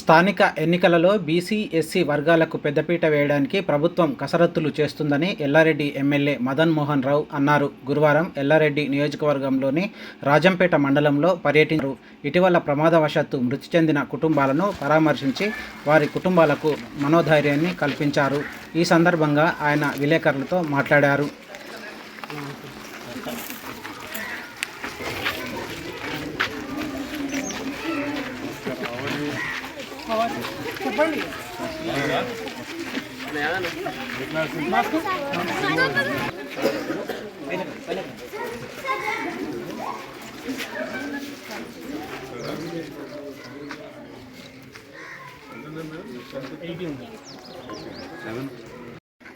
స్థానిక ఎన్నికలలో BC SC వర్గాలకు పెద్దపీట వేయడానికి ప్రభుత్వం కసరత్తులు చేస్తుందని ఎల్లారెడ్డి ఎమ్మెల్యే మదన్ మోహన్ రావు అన్నారు. గురువారం ఎల్లారెడ్డి నియోజకవర్గంలోని రాజంపేట మండలంలో పర్యటించారు. ఇటీవల ప్రమాదవశాత్తు మృతి చెందిన కుటుంబాలను పరామర్శించి వారి కుటుంబాలకు మనోధైర్యాన్ని కల్పించారు. ఈ సందర్భంగా ఆయన విలేకరులతో మాట్లాడారు.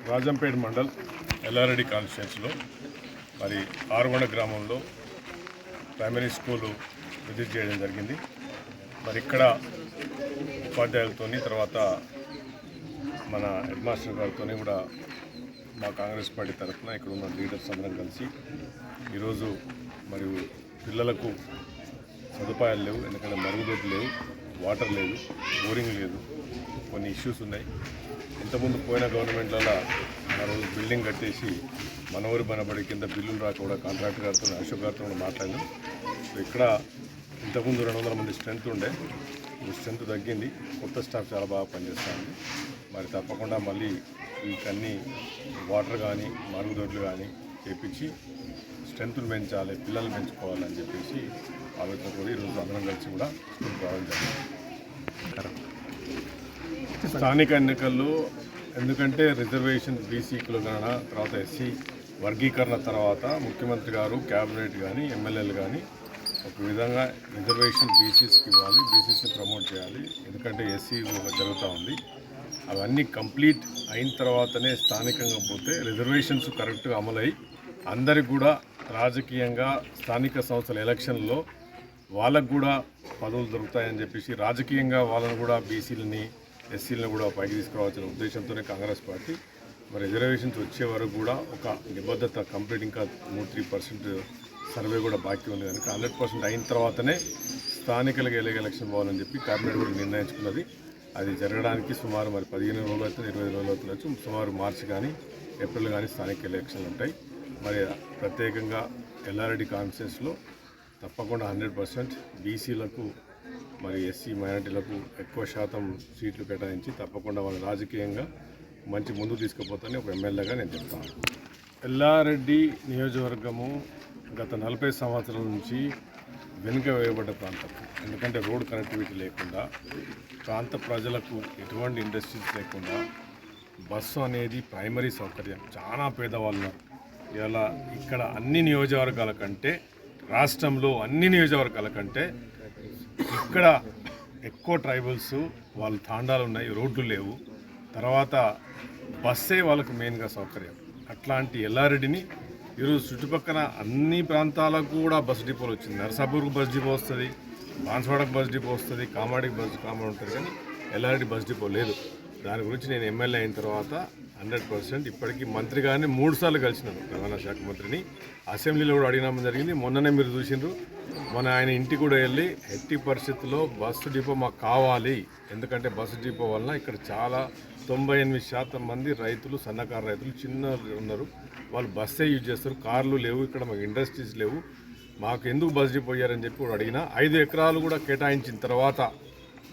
రాజంపేట మండల్ ఎల్లారెడ్డి కాన్స్టిట్యూన్స్లో మరి ఆరుగొండ గ్రామంలో ప్రైమరీ స్కూలు విజిట్ చేయడం జరిగింది. మరి ఇక్కడ ఉపాధ్యాయులతోని తర్వాత మన హెడ్ మాస్టర్ గారితో కూడా మా కాంగ్రెస్ పార్టీ తరఫున ఇక్కడ ఉన్న లీడర్స్ అందరం కలిసి ఈరోజు మరియు పిల్లలకు సదుపాయాలు లేవు ఎందుకంటే మరుగుదొడ్లు లేవు వాటర్ లేదు బోరింగ్ లేదు కొన్ని ఇష్యూస్ ఉన్నాయి. ఇంతకుముందు పోయిన గవర్నమెంట్లలో ఆ రోజు బిల్డింగ్ కట్టేసి మన ఊరి మనబడి కింద బిల్లులు రాక కూడా కాంట్రాక్టర్ గారితో అశోక్ గారితో కూడా మాట్లాడినాం. సో ఇక్కడ ఇంతకుముందు రెండు వందల మంది స్ట్రెంత్ ఉండే స్ట్రెంత్ తగ్గింది. కొత్త స్టాఫ్ చాలా బాగా పనిచేస్తుంది. మరి తప్పకుండా మళ్ళీ వీటన్ని వాటర్ కానీ మరుగుదొడ్లు కానీ చేపించి స్ట్రెంత్ను పెంచాలి పిల్లల్ని పెంచుకోవాలని చెప్పేసి ఆలోచన కూడా ఈరోజు అందరం కలిసి కూడా స్కూల్కి రావడం జరిగింది. స్థానిక ఎన్నికల్లో ఎందుకంటే రిజర్వేషన్ బీసీకులు కానీ తర్వాత ఎస్సీ వర్గీకరణ తర్వాత ముఖ్యమంత్రి గారు క్యాబినెట్ కానీ ఎమ్మెల్యేలు కానీ ఒక విధంగా రిజర్వేషన్ బీసీస్కి ఇవ్వాలి బీసీస్ని ప్రమోట్ చేయాలి. ఎందుకంటే ఎస్సీ జరుగుతూ ఉంది. అవన్నీ కంప్లీట్ అయిన తర్వాతనే స్థానికంగా పోతే రిజర్వేషన్స్ కరెక్ట్గా అమలై అందరికి కూడా రాజకీయంగా స్థానిక సంస్థల ఎలక్షన్లో వాళ్ళకు కూడా పదవులు దొరుకుతాయని చెప్పేసి రాజకీయంగా వాళ్ళని కూడా బీసీలని ఎస్సీలను కూడా పైకి తీసుకురావాల్సిన ఉద్దేశంతోనే కాంగ్రెస్ పార్టీ మరి రిజర్వేషన్స్ వచ్చే వరకు కూడా ఒక నిబద్ధత కంప్లీట్ ఇంకా మూడు త్రీ పర్సెంట్ సర్వే కూడా బాకీ ఉంది. కనుక హండ్రెడ్ పర్సెంట్ అయిన తర్వాతనే స్థానికలకు ఎలాగ ఎలక్షన్ పోవాలని చెప్పి కేబినెట్ కూడా నిర్ణయించుకున్నది. అది జరగడానికి సుమారు మరి పదిహేను రోజులు అవుతుంది ఇరవై రోజులు అవుతుంది. సుమారు మార్చి కానీ ఏప్రిల్ కానీ స్థానిక ఎలక్షన్లు ఉంటాయి. మరి ప్రత్యేకంగా ఎల్లారెడ్డి కాన్ఫరెన్స్లో తప్పకుండా హండ్రెడ్ పర్సెంట్ బీసీలకు మరి ఎస్సీ మైనార్టీలకు ఎక్కువ శాతం సీట్లు కేటాయించి తప్పకుండా వాళ్ళ రాజకీయంగా మంచి ముందు తీసుకుపోతానని ఒక ఎమ్మెల్యేగా నేను చెప్తాను. ఎల్లారెడ్డి నియోజకవర్గము గత నలభై సంవత్సరాల నుంచి వెనుక వేయబడ్డ ప్రాంతం. ఎందుకంటే రోడ్ కనెక్టివిటీ లేకుండా ప్రాంత ప్రజలకు ఎటువంటి ఇండస్ట్రీస్ లేకుండా బస్సు అనేది ప్రైమరీ సౌకర్యం. చాలా పేదవాళ్ళు ఉన్నారు. ఇలా ఇక్కడ అన్ని నియోజకవర్గాల కంటే రాష్ట్రంలో అన్ని నియోజకవర్గాల కంటే ఇక్కడ ఎక్కువ ట్రైబల్స్ వాళ్ళ తాండాలు ఉన్నాయి రోడ్లు లేవు. తర్వాత బస్సే వాళ్ళకి మెయిన్గా సౌకర్యం. అట్లాంటి ఎల్లారెడ్డిని ఈరోజు చుట్టుపక్కల అన్ని ప్రాంతాలకు కూడా బస్ డిపోలు వచ్చింది. నరసాపూర్కు బస్ డిపో వస్తుంది బాన్స్వాడకు బస్ డిపో వస్తుంది కామాడికి బస్ కామాడి ఉంటుంది కానీ ఎల్ఆర్డి బస్ డిపో లేదు. దాని గురించి నేను ఎమ్మెల్యే అయిన తర్వాత హండ్రెడ్ పర్సెంట్. ఇప్పటికీ మంత్రి గారిని మూడు సార్లు కలిసినాను రవాణా శాఖ మంత్రిని. అసెంబ్లీలో కూడా అడిగినామని జరిగింది. మొన్ననే మీరు చూసిండ్రు. మన ఆయన ఇంటికి కూడా వెళ్ళి ఎట్టి పరిస్థితుల్లో బస్సు డిపో మాకు కావాలి. ఎందుకంటే బస్సు డిపో వలన ఇక్కడ చాలా తొంభై ఎనిమిది శాతం మంది రైతులు సన్నకారు రైతులు చిన్న ఉన్నారు. వాళ్ళు బస్సే యూజ్ చేస్తారు. కార్లు లేవు. ఇక్కడ మాకు ఇండస్ట్రీస్ లేవు. మాకు ఎందుకు బస్ డిపో అయ్యారని చెప్పి కూడా అడిగినా ఐదు ఎకరాలు కూడా కేటాయించిన తర్వాత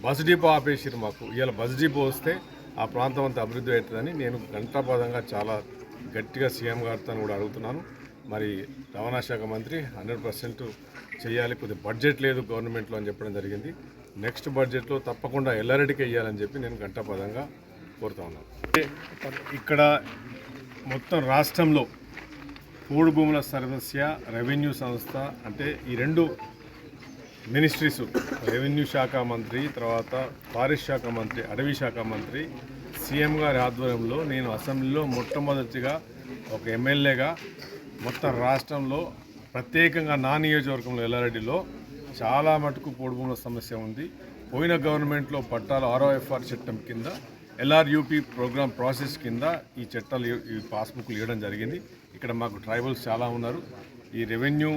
బస్ డిపో ఆపేసారు మాకు. ఇవాళ బస్ డిపో వస్తే ఆ ప్రాంతం అంతా అభివృద్ధి అవుతుందని నేను గంటాపదంగా చాలా గట్టిగా సీఎం గారితో కూడా అడుగుతున్నాను. మరి రవాణా శాఖ మంత్రి హండ్రెడ్ పర్సెంట్ చేయాలి కొద్ది బడ్జెట్ లేదు గవర్నమెంట్లో అని చెప్పడం జరిగింది. నెక్స్ట్ బడ్జెట్లో తప్పకుండా ఎల్లారెడ్డికి వేయాలని చెప్పి నేను గంటాపదంగా కోరుతా ఉన్నాను. ఇక్కడ మొత్తం రాష్ట్రంలో మూడు భూముల సర్వస్య రెవెన్యూ సంస్థ అంటే ఈ రెండు మినిస్ట్రీస్ రెవెన్యూ శాఖ మంత్రి తర్వాత ఫారెస్ట్ శాఖ మంత్రి అటవీ శాఖ మంత్రి సీఎం గారి ఆధ్వర్యంలో నేను అసెంబ్లీలో మొట్టమొదటిగా ఒక ఎమ్మెల్యేగా మొత్తం రాష్ట్రంలో ప్రత్యేకంగా నా నియోజకవర్గంలో ఎల్లారెడ్డిలో చాలా మటుకు పొడుగుల సమస్య ఉంది. పోయిన గవర్నమెంట్లో పట్టాలు ఆర్ఓఎఫ్ఆర్ చట్టం కింద ఎల్ఆర్యూపీ ప్రోగ్రామ్ ప్రాసెస్ కింద ఈ చట్టాలు ఈ పాస్బుక్లు ఇవ్వడం జరిగింది. ఇక్కడ మాకు ట్రైబల్స్ చాలా ఉన్నారు. ఈ రెవెన్యూ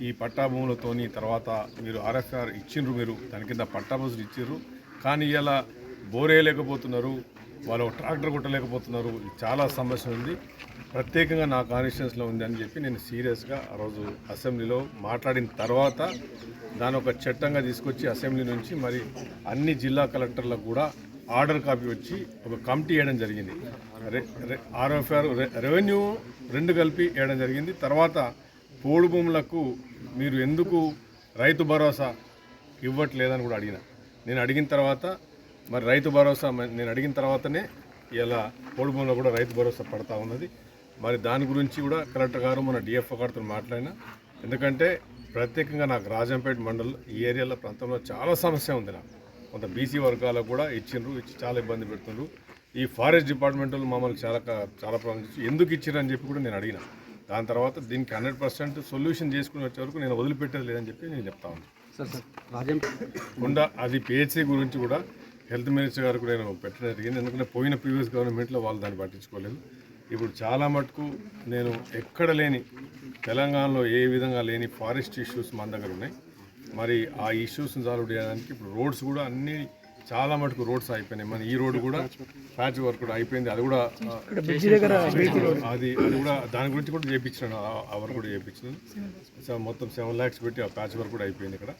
ఈ పట్టాభూములతోని తర్వాత మీరు ఆర్ఎఫ్ఆర్ ఇచ్చిండ్రు మీరు దాని కింద పట్టా బస్సులు ఇచ్చిర్రు కానీ ఇలా బోరేయలేకపోతున్నారు వాళ్ళు ట్రాక్టర్ కొట్టలేకపోతున్నారు చాలా సమస్య ఉంది. ప్రత్యేకంగా నా కాన్స్టిట్యూన్స్లో ఉంది అని చెప్పి నేను సీరియస్గా ఆ రోజు అసెంబ్లీలో మాట్లాడిన తర్వాత దాని ఒక చట్టంగా తీసుకొచ్చి అసెంబ్లీ నుంచి మరి అన్ని జిల్లా కలెక్టర్లకు కూడా ఆర్డర్ కాపీ వచ్చి ఒక కమిటీ వేయడం జరిగింది. రె- రె- ఆర్ఎఫ్ఆర్ రె- రెవెన్యూ రెండు కలిపి వేయడం జరిగింది. తర్వాత పోడు భూములకు మీరు ఎందుకు రైతు భరోసా ఇవ్వట్లేదని కూడా అడిగిన. నేను అడిగిన తర్వాత మరి రైతు భరోసా నేను అడిగిన తర్వాతనే ఇలా పోడు భూములో కూడా రైతు భరోసా పడతా ఉన్నది. మరి దాని గురించి కూడా కలెక్టర్ గారు మన డిఎఫ్ఓ గారితో మాట్లాడినా. ఎందుకంటే ప్రత్యేకంగా నాకు రాజంపేట మండలం ఈ ఏరియాలో ప్రాంతంలో చాలా సమస్య ఉంది నాకు. కొంత బీసీ వర్గాలకు కూడా ఇచ్చిండ్రు ఇచ్చి చాలా ఇబ్బంది పెడుతుండ్రు. ఈ ఫారెస్ట్ డిపార్ట్మెంట్ మమ్మల్ని చాలా చాలా ప్రాబ్లమ్స్ ఎందుకు ఇచ్చారని చెప్పి కూడా నేను అడిగినా. దాని తర్వాత దీనికి హండ్రెడ్ పర్సెంట్ సొల్యూషన్ చేసుకుని వచ్చే వరకు నేను వదిలిపెట్టేది లేదని చెప్పి నేను చెప్తా ఉన్నాను సార్ సార్ రాజం ఉండా అది పిహెచ్సి గురించి కూడా హెల్త్ మినిస్టర్ గారు కూడా నేను పెట్టడం జరిగింది. ఎందుకంటే పోయిన ప్రీవియస్ గవర్నమెంట్లో వాళ్ళు దాన్ని పట్టించుకోలేదు. ఇప్పుడు చాలా మటుకు నేను ఎక్కడ లేని తెలంగాణలో ఏ విధంగా లేని ఫారెస్ట్ ఇష్యూస్ మన దగ్గర ఉన్నాయి. మరి ఆ ఇష్యూస్ని సాల్వ్ చేయడానికి ఇప్పుడు రోడ్స్ కూడా అన్ని చాలా మటుకు రోడ్స్ అయిపోయినాయి. మన ఈ రోడ్డు కూడా ప్యాచ్ వర్క్ కూడా అయిపోయింది. అది కూడా అది అది కూడా దాని గురించి కూడా చేయించినాను ఆ- వర్క్ కూడా చేయించినాను సో మొత్తం సెవెన్ ల్యాక్స్ పెట్టి ఆ ప్యాచ్ వర్క్ కూడా అయిపోయింది ఇక్కడ.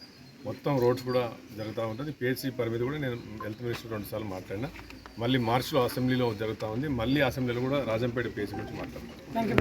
మొత్తం రోడ్స్ కూడా జరుగుతూ ఉంటుంది. పిహెచ్సి పరిమితి కూడా నేను హెల్త్ మినిస్టర్ రెండు సార్లు మాట్లాడినా. మళ్ళీ మార్చిలో అసెంబ్లీలో జరుగుతూ ఉంది. మళ్ళీ అసెంబ్లీలో కూడా రాజంపేట పిహెచ్సి గురించి మాట్లాడతాను